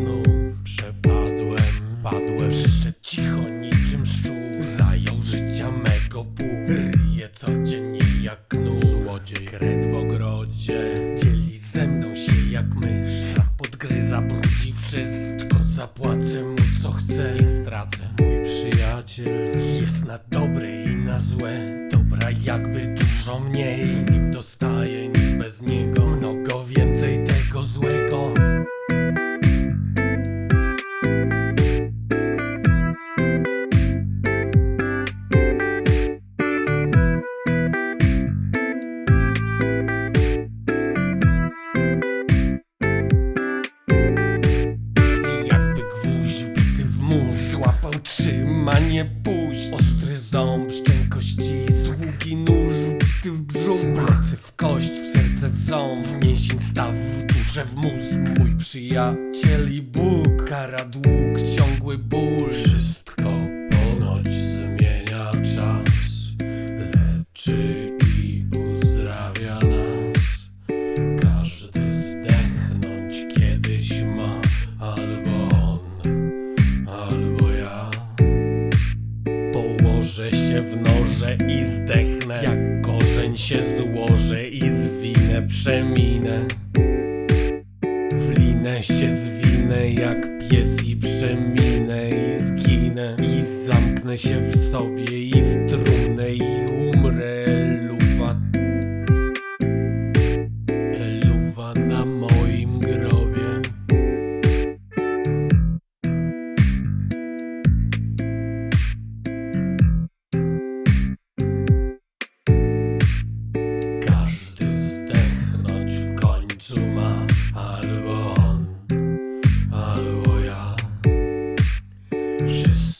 snu Przepadłem, padłem. Przyszedł cicho niczym szczur. Zajął życia mego pół. Ryje codziennie jak knur Złodziej kred w ogrodzie. Dzieli ze mną się jak mysz. Za podgryza brudzi wszystko. Zapłacę mu co chcę. Nie stracę. Mój przyjaciel Jest na dobre i na złe. Dobra jakby dużo mniej. Z nim dostaję nie puść Ostry ząb, szczęko ścisł Długi nóż wbity w brzuch. Plecy w kość, w serce w ząb. W mięsień staw, w duszę w mózg. Mój przyjaciel i Bóg. Kara dług, ciągły ból. Wszystko ponoć zmienia czas. Leczy i uzdrawia nas. Każdy zdechnąć kiedyś ma Albo W norze i zdechnę. Jak korzeń się złożę i zwinę, przeminę. W linę się zwinę jak pies i przeminę i zginę. I zamknę się w sobie i w trumnę i Just.